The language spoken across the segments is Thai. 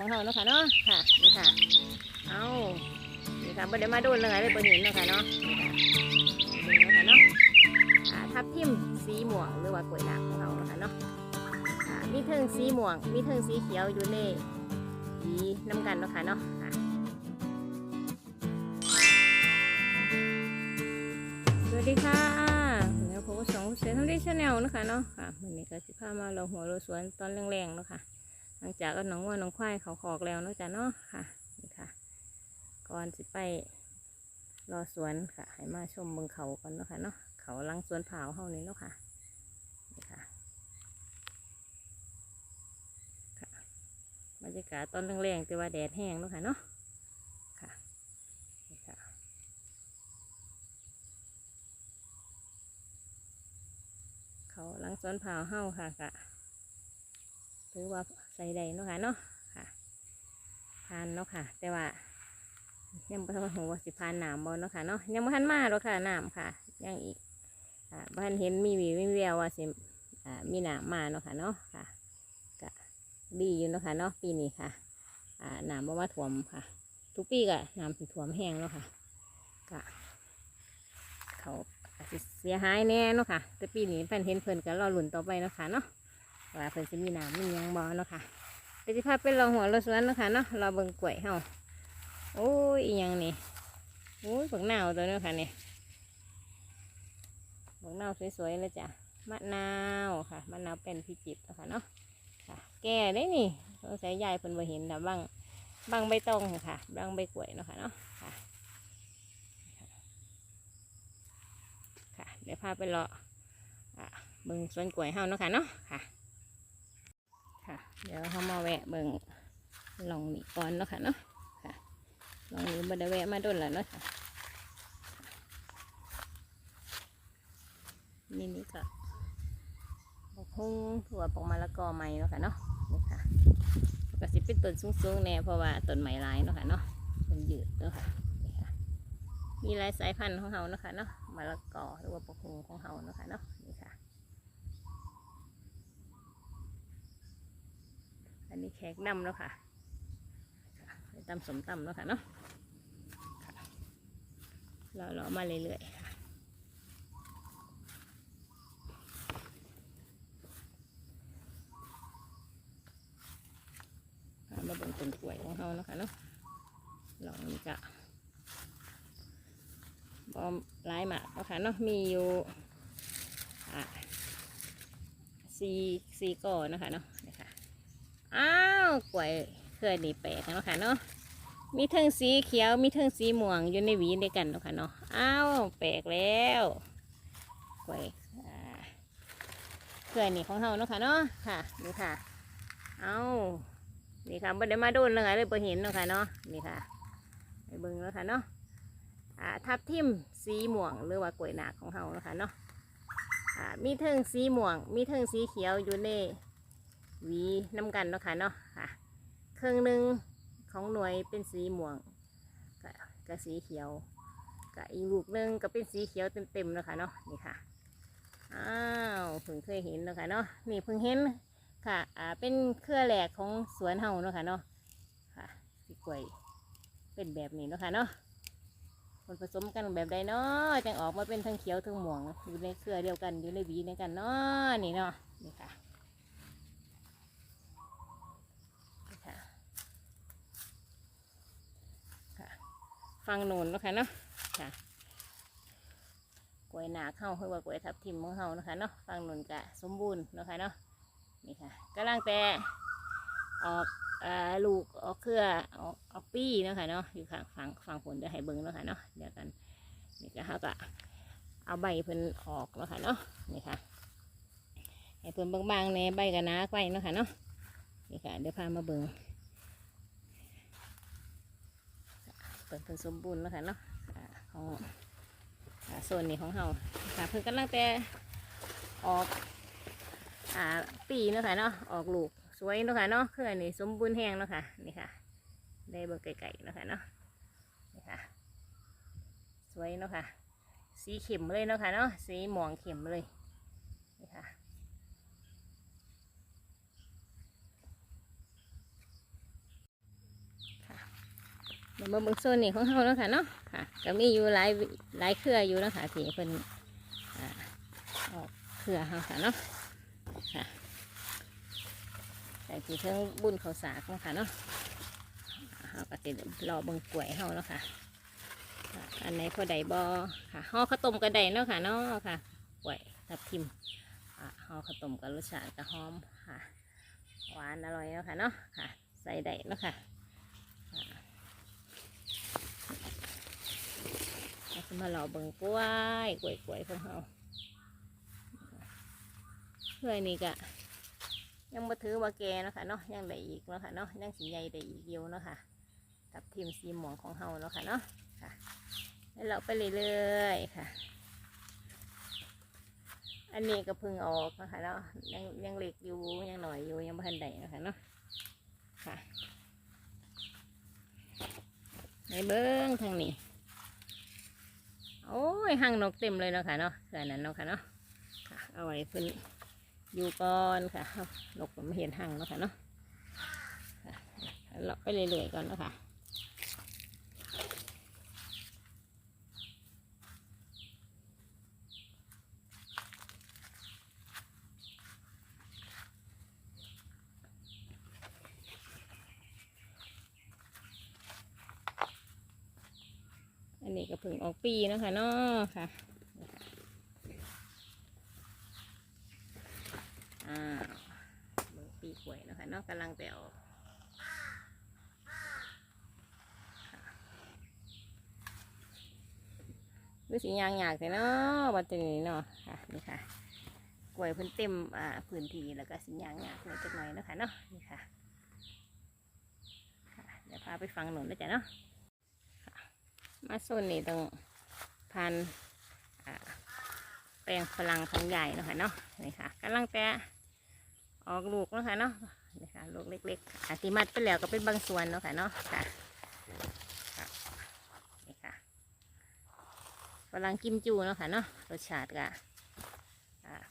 ของเราเนาะค่ะเนาะค่ะนี่ค่ะ เอานี่ค่ะบ่ได้มาโดนเลยเลยบ่เห็นเนาะค่ะเนาะนี่ค่ะนี่เนาะค่ะเนาะอ่าทับทิมสีม่วงหรือว่ากล้วยด่างของเราเนาะค่ะเนาะมีเทิงสีม่วง มีเทิงสีเขียวอยู่ในสีน้ำกันเนาะค่ะเนาะค่ะสวัสดีค่ะแล้วผมก็สองเซนทำได้ชาแนลนะคะเนาะค่ะวันนี้ก็สิพามาเราหัวเราสวนตอนแรงๆเนาะค่ะ หลังจากก็น้องวัวน้องควายเขาขอกแล้วเนาะจ้ะเนาะค่ะนี่ค่ะ ก่อนสิไปรอสวนค่ะ ให้มาชมเมืองเขาก่อนเนาะค่ะเนาะเขาลังสวนเผาเฮานี่เนาะค่ะนี่ค่ะค่ะบรรยากาศตอนแรงๆแต่ว่าแดดแห้งเนาะค่ะเนาะค่ะนี่ค่ะเขาลังสวนเผาวเฮาค่ะกะถือว่า ใส่ได้เนาะค่ะเนาะค่ะทานเนาะค่ะ แต่ว่ายังบ่ทันหูว่าสิพานหนามบ่เนาะค่ะเนาะยังบ่ทันมาหรอกค่ะหนามค่ะยังอีกอ่าบ่ทันเห็นมีวีมีแววว่าสิอ่ามีหนามมาเนาะค่ะเนาะค่ะกะดีอยู่เนาะค่ะเนาะปีนี้ค่ะอ่าหนามบ่มาท่วมค่ะ ทุกปีก็หน้ำสิท่วมแห้งเนาะค่ะกะเขาเสียหายแน่เนาะค่ะ แต่ปีนี้เพิ่นเห็นเพิ่นก็รอลุ่นต่อไปเนาะค่ะเนาะ ว่าเพิ่นจะมีน้ำมีหยังบ่เนาะค่ะไปสิพาไปลองหัวเราสวนเนาะค่ะเนาะเราเบิ่งกล้วยเฮาโอ้ยอีหยังนี่โอ้ยบักนาวตัวเนาะค่ะนี่บักนาวสวยๆเลยจ้ะมะนาวค่ะมะนาวเป็นพิจิตรเนาะค่ะเนาะค่ะ แก่ได้นี่สงสัยยายเพิ่นบ่เห็นนะบางบางใบตองค่ะบางใบกล้วยเนาะค่ะเนาะค่ะค่ะ เดี๋ยวพาไปเลาะอะเบิ่งสวนกล้วยเฮาเนาะค่ะเนาะค่ะ ค่ะ เดี๋ยวเรามาแวะเบิ่งลองนี่ก่อนเนาะค่ะเนาะค่ะลองนี้บ่ไดแวะมาโดนแล้วเนาะค่ะนี่นี่ก็บกฮุ้งถั่วปอกมะละกอใหม่เนาะค่ะเนาะนี่ค่ะก็สิเป็นต้นสูงๆแน่เพราะว่าต้นใหม่ลายเนาะค่ะเนาะมันยืดเนาะค่ะนี่ค่ะมีหลายสายพันธุ์ของเขาเนาะคะเนาะมะละกอหรือว่าปกหูของเขาเนาะคะเนาะนี่ค่ะ นนี้แขกดำแล้วค่ะค่ะไปตำสมตำแล้วค่ะเนาะเราเรามาเรื่อยๆค่ะมาเบิ่งต้นกล้วยของเขาเนาะคะเนาะลองนี่จะบอมลายหมากเนาะค่ะเนาะมีอยู่อะสี่สี่ก่อเนะคะเนาะ อ้าวกล้วยเครือนี่แปลกเนาะค่ะเนาะมีเทิงสีเขียวมีเทิงสีม่วงอยู่ในหวีเดียกันเนาะค่ะเนาะอ้าวแปลกแล้วกล้วยเครือนี่ของเฮาเนาะค่ะเนาะค่ะนี่ค่ะเอานี่ค่ะไม่ได้มาโดนเลยเลยไ่เห็นเนาะค่ะเนาะนี่ค่ะไปเบิ่งแล้วค่ะเนาะอ่าทับทิมสีม่วงหรือว่ากล้วยหนักของเราเนาะคะเนาะอ่ามีเทิงสีม่วง มีเทิงสีเขียวอยู่ใน หวีน้ำกันเนาะค่ะเนาะค่ะเครึ่องหนึ่งของหน่วยเป็นสีม่วงกับกับสีเขียวกับอีกลูกหนึ่งก็เป็นสีเขียวเต็มๆเนาะค่ะเนาะนี่ค่ะอ้าวเพิ่งเคยเห็นเนาะค่ะเนาะนี่เพิ่งเห็นค่ะอ่าเป็นเครือแหลกของสวนเฮาเนาะค่ะเนาะค่ะสีกล้วยเป็นแบบนี้เนาะค่ะเนาะมันผสมกันแบบใดเนาะจังออกมาเป็นทั้งเขียวทั้งม่วงอยู่ในเครือเดียวกันอยู่ในหวีเดียวกันเนาะนี่เนาะนี่ค่ะนี่ค่ะค่ะ ฟังโนูนนะคะเนาะค่ะกล้วยหนาเข้าคือว่ากล้วยทับทิมของเฮานะคะเนาะฟังโนูนกะสมบูรณ์นะคะเนาะนี่ค่ะกำลังแต่ออกลูกออกเครือออกออกปี้นะคะเนาะอยู่ข้างฝั่งฝั่งผลเดี๋ยวให้เบิ้งนะคะเนาะเดี๋ยวกันนี่ก็เขาก็เอาใบเพิ่นออกนะคะเนาะนี่ค่ะให้เพิ่นบางๆในใบกันนะไปเนะคะเนาะนี่ค่ะเดี๋ยวพามาเบิ้ง เปิดเพิ่นสมบูรณ์เนาะค่ะเนาะอ่าของอ่าโซนนี้ของเฮาค่ะเพิ่นกำลังแต่ออกอ่าปีเนาะค่ะเนาะออกลูกสวยเนาะค่ะเนาะเครือนนี่สมบูรณ์แห้งเนาะค่ะนี่ค่ะ ได้เบอร์ไก่ๆเนาะค่ะเนาะนี่ค่ะ สวยเนาะค่ะ สีเข็มเลยเนาะค่ะเนาะสีหมองเข็มเลยนี่ค่ะ เดี๋ยวมาเบิ่งโซนนี่ของเฮาแล้วค่ะเนาะค่ะก็มีอยู่หลายหลายเครืออยู่แล้วค่ะที่เพิ่นออกเครือเฮาค่ะเนาะค่ะแต่ที่เพิ่งบุญเขาสากเนาะค่ะเนาะเฮาก็สิรอเบิ่งกล้วยเฮาแล้วค่ะค่ะอันไหนพอได้บ่ค่ะห่อข้าวต้มก็ได้เนาะค่ะเนาะค่ะกล้วยทับทิมห่อข้าวต้มกับรสชาติก็หอมค่ะ หวานอร่อยเนาะค่ะเนาะค่ะ ใส่ได้เนาะค่ะ เราจะมาหล่อเบิ่งกล้วยกล้วยกล้วยของเราเพื่อนี่ก็ยังมาถือว่าแกเนาะคะเนาะยังได้อีกเนาะค่ะเนาะยังสีใหญ่ได้อีกเยอะเนาะค่ะกับทีมสีหมองของเฮาเนาะค่ะเนาะค่ะแล้วเราไปเรื่อยๆค่ะ อันนี้ก็พิ่งออกนะคะเนาะยังยังเล็กอยู่ยังหน่อยอยู่ยังไม่ทันได้นะคะเนาะค่ะ ในเบิ้งทางนี้ โอ้ยหางนกเต็มเลยเนาะค่ะเนาะเขื่อนนั้นเนาะค่ะเนาะเอาไว้เพิ่นอยู่ก่อนค่ะนกมันไม่เห็นหางเนาะค่ะเนาะเราไปเรื่อยๆก่อนเนาะค่ะ อันนี้ก็เพิ่งออกปีนะคะเนาะค่ะอ่าปีกล้วยนะคะเนาะกำลังแต่ออกหรือสียางอยากแต่เนาะบัดนี้เนาะค่ะนี่ค่ะกล้วยเพิ่นเต็มอ่าพื้นที่แล้วก็สียางอยากนิดจักหน่อยนะคะเนาะนี่ค่ะค่ะเดี๋ยวพาไปฟังหนุนนะจ๊ะเนาะ มาโซนนี่ตรงพันแปลงพลังของใหญ่นะคะเนาะนี่ค่ะกำลังแต่ออกลูกนะคะเนาะนี่ค่ะลูกเล็กๆอาติมัดไปแล้วก็เป็นบางส่วนเนาะค่ะเนาะค่ะนี่ค่ะพลังกิมจูเนาะค่ะเนาะรสชาติก็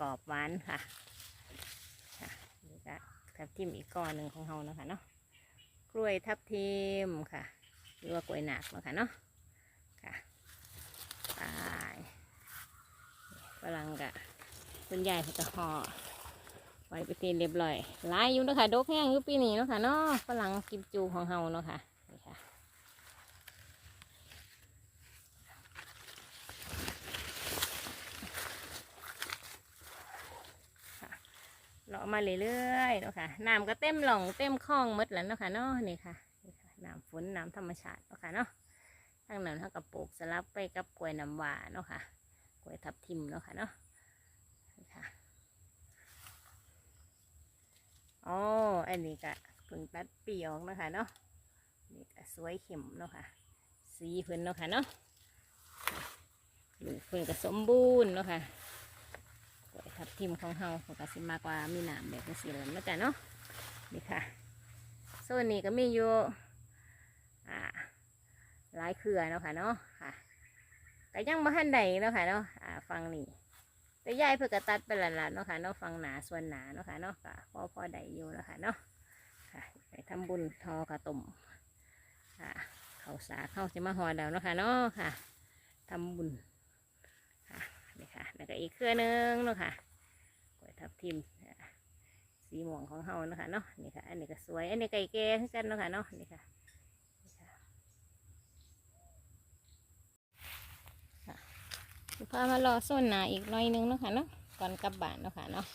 กรอบหวานค่ะค่ะนี่ก็ทับทิมอีกก้อนหนึ่งของเราเนาะค่ะเนาะกล้วยทับทิมค่ะหรือว่ากล้วยหนักเนาะค่ะเนาะไป ฝรั่งกะคุณยายเขาจะห่อไว้ไปตีเรียบร้อยลายอยู่เนาะคะดกแห้งอยู่ปีนี้เนาะค่ะเนาะฝรั่งกิมจูของเฮาเนาะค่ะนี่ค่ะค่ะเลาะมาเรื่อยๆเนาะค่ะน้ำก็เต็มหล่องเต็มคลองมดแล้วเนาะค่ะเนาะนี่ค่ะนี่ค่ะน้ำฝนน้ำธรรมชาติเนาะค่ะเนาะทางนั้นเขากับปลูกสลับไปกับกล้วยน้ำหว้าเนาะค่ะ วยทับทิมเนาะค่ะเนาะนี่ค่ะอ๋ออันนี้ก็เพิ่งตัดปีออกนาะค่ะเนาะนี่ก็สวยเข้มเนาะค่ะ สีเพิ่นเนาะค่ะเนาะลูกเพิ่นก็สมบูรณ์เนาะค่ะกล้วยทับทิมของเฮาเพิ่นก็สิมากกว่ามีหนามแบบนี้สิเลยเนาะจ้ะเนาะนี่ค่ะโซนนี้ก็มีอยู่อ่าหลายเครือเนาะค่ะเนาะค่ะ แต่ยังบ่ทันใดเนาะค่ะเนาะอ่าฟังนี่แต่ยายเพื่อก็ตัดไปหลานๆเนาะค่ะเนาะฟังหนาส่วนหนาเนาะค่ะเนาะก็พอพอได้อยู่เนาะค่ะเนาะค่ะไปทำบุญทอกระตุ่มค่ะเขาสาเข้าจะมาหอดาวเนาะค่ะเนาะค่ะทำบุญค่ะนี่ค่ะแล้วก็อีกเครือหนึงเนาะค่ะกล้วยทับทิมสีม่วงของเฮาเนาะค่ะเนาะนี่ค่ะอันนี้ก็สวยอันนี้ไก่แก่คือกันเนาะค่ะเนาะนี่ค่ะ พามารอส้นหนาอีกหน่อยนึงเนาะค่ะเนาะก่อนกลับบ้านเนาะค่ะเนาะ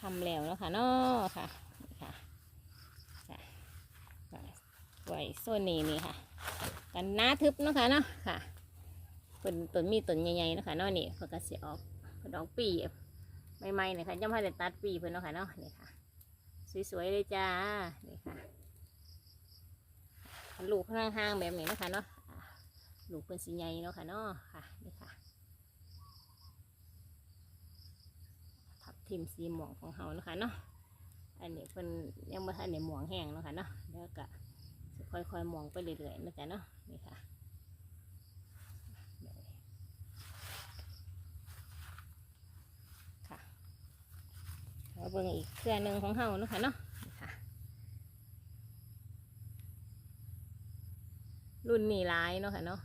ทำแล้วเนาะค่ะเนาะค่ะนี่ค่ะจ้ะไว้ส้นนี้นี่ค่ะ กันหน้าทึบเนาะค่ะเนาะค่ะเป็นต้นมีต้นใหญ่ๆเนาะค่ะเนาะนี่เพิ่นก็สิออกเพิ่นออกปีใหม่ๆเนี่ยค่ะยังไม่ได้ตัดปีเพิ่นเนาะค่ะเนาะนี่ค่ะ สวยๆเลยจ้านี่ค่ะลูกข้างห่างๆแบบนี้เนาะค่ะเนาะ ลูกเป็นสีใหญ่เนาะค่ะเนาะค่ะนี่ค่ะ ทับทิมสีหมองของเฮาเนาะคะเนาะอันนี้เพิ่นยังบ่ทันได้หมองแห้งเนาะค่ะเนาะเดี๋ยวก็ค่อยๆหมองไปเรื่อยๆนะจ๊ะเนาะนี่ค่ะค่ะเบิ่งอีกเครือหนึ่งของเฮาเนาะค่ะเนาะนี่ค่ะรุ่นนี้ร้ายเนาะค่ะเนาะ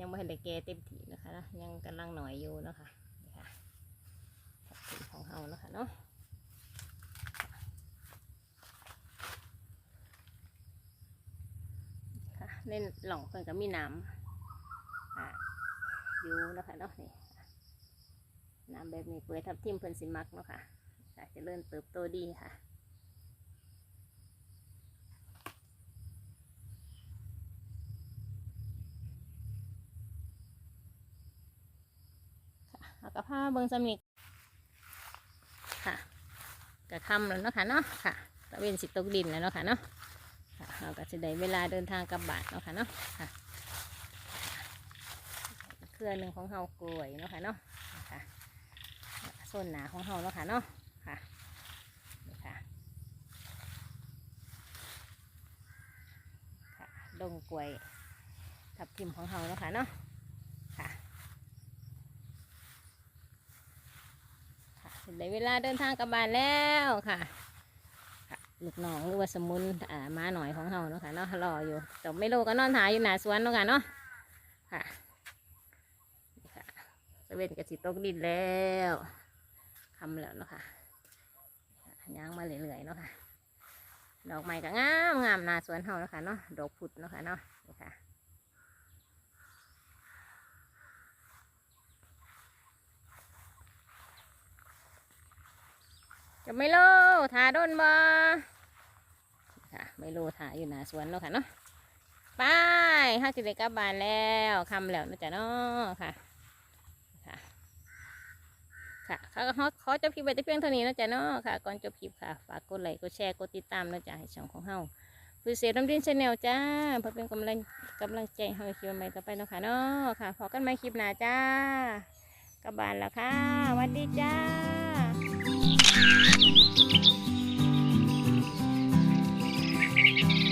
ยังไม่เห็นได้แก่เต็มที่นะคะนะยังกำลังหน่อยอยู่นะคะนี่ค่ะทับทิมของเฮาเนาะคะเนาะค่ะเล่นหล่องเพิ่อนก็มีน้ำอ่าอยู่นะคะเนาะนี่น้ำแบบนี้เปิดทับทิมเพิ่อนสิมักเนาะค่ะค่ะจะเริ่มเติบโตดีค่ะ เอากระผ้าเบิงสมิกค่ะกระคำแล้วเนาะค่ะเนาะค่ะตะเวนสิตกดินแล้วเนาะค่ะเนาะค่ะเราก็จะได้เวลาเดินทางกลับบ้านเนาะค่ะเนาะค่ะเครือหนึ่งของเฮากล้วยเนาะค่ะเนาะค่ะส้นหนาของเฮาเนาะค่ะเนาะค่ะนี่ค่ะค่ะดงกล้วยทับทิมของเฮาเนาะค่ะเนาะ ค่ะถึง ได้เวลาเดินทางกลับบ้านแล้วค่ะค่ะลูกน้องหรือว่าสมุนอ่ามาหน่อยของเฮาเนาะค่ะเนาะรออยู่แต่ไม่รู้ก็นอนถ่ายอยู่หน้าสวนเนาะค่ะเนาะค่ะนี่ค่ะตะเวนกระสิตกดินแล้วคำแล้วเนาะค่ะค่ะย่างมาเรื่อยๆเนาะค่ะ ดอกไม้ก็งามงามหน้าสวนเฮาเนาะค่ะเนาะดอกพุดเนาะค่ะเนาะนี่ค่ะ จะไม่โลทาโดนบ่ค่ะไม่โลทาอยู่หนาสวนเนาะค่ะเนาะไปห้าสิบเอ็ดกับบานแล้วคำแล้วนะจ๊ะเนาะค่ะค่ะค่ะเขาเขาขอจบคลิปไปแต่เพียงเท่านี้นะจ๊ะเนาะค่ะก่อนจบคลิปค่ะฝากกดไลค์กดแชร์กดติดตามนะจ๊ะให้ช่องของเฮาคือเสียน้ำดินชาแนลจ้าเพื่อเป็นกำลังกำลังใจให้คลิปใหม่ต่อไปเนาะค่ะเนาะค่ะพอกันใหม่คลิปหน้าจ้ากับบานแล้วค่ะสวัสดีจ้า Thank you.